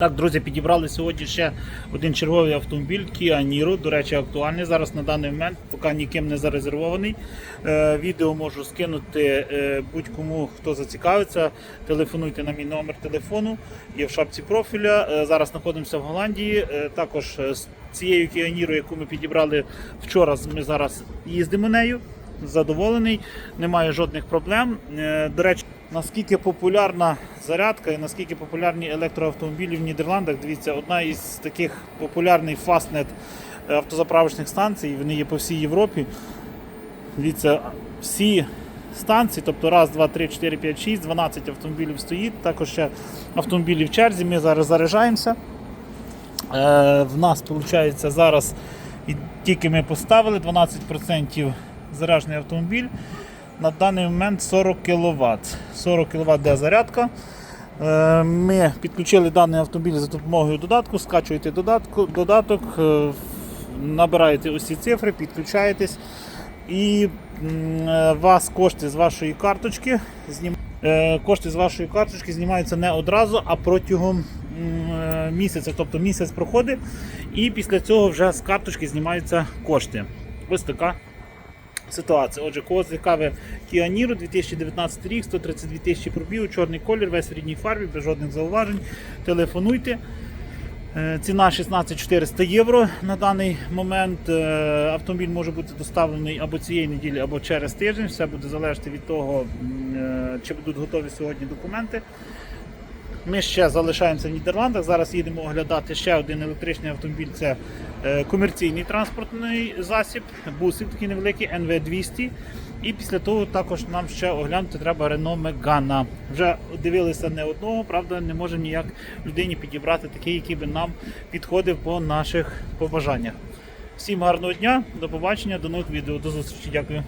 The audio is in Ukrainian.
Так, друзі, підібрали сьогодні ще один черговий автомобіль Kia Niro, до речі, актуальний. Зараз на даний момент, поки ніким не зарезервований. Е, відео можу скинути е, будь-кому, хто зацікавиться. Телефонуйте на мій номер телефону, є в шапці профіля. Е, зараз знаходимося в Голландії. Також з цією Kia Niro, яку ми підібрали вчора, ми зараз їздимо нею. Задоволений, немає жодних проблем. Е, До речі, наскільки популярна зарядка і наскільки популярні електроавтомобілі в Нідерландах, дивіться, одна із таких популярних фастнет автозаправочних станцій, вони є по всій Європі. Дивіться, всі станції, тобто раз, два, три, чотири, п'ять, шість, 12 автомобілів стоїть, також ще автомобілі в черзі. Ми зараз заряджаємося. Е, в нас виходить зараз і тільки ми поставили 12% заряджений автомобіль. На даний момент 40 кВт. 40 кВт де зарядка. Е, Ми підключили даний автомобіль за допомогою додатку, скачуєте додатку, додаток, е, набираєте усі цифри, підключаєтесь і е, вас кошти з вашої карточки кошти з вашої карточки знімаються не одразу, а протягом місяця. Тобто місяць проходить, і після цього вже з карточки знімаються кошти. Ось така ситуація. Отже, кого Kia Niro 2019 рік, 132 тисячі пробігу, чорний колір, весь в рідній фарбі, без жодних зауважень. Телефонуйте. Е, Ціна 16 400 євро на даний момент. Е, Автомобіль може бути доставлений або цієї неділі, або через тиждень. Все буде залежати від того, е, чи будуть готові сьогодні документи. Ми ще залишаємося в Нідерландах. Зараз їдемо оглядати ще один електричний автомобіль. Це е, комерційний транспортний засіб, бусик такий невеликий, NV200. І після того також нам ще оглянути треба Renault Megane. Вже дивилися не одного, правда, не можемо ніяк людині підібрати такий, який би нам підходив по наших побажаннях. Всім гарного дня, до побачення, до нових відео, до зустрічі. Дякую.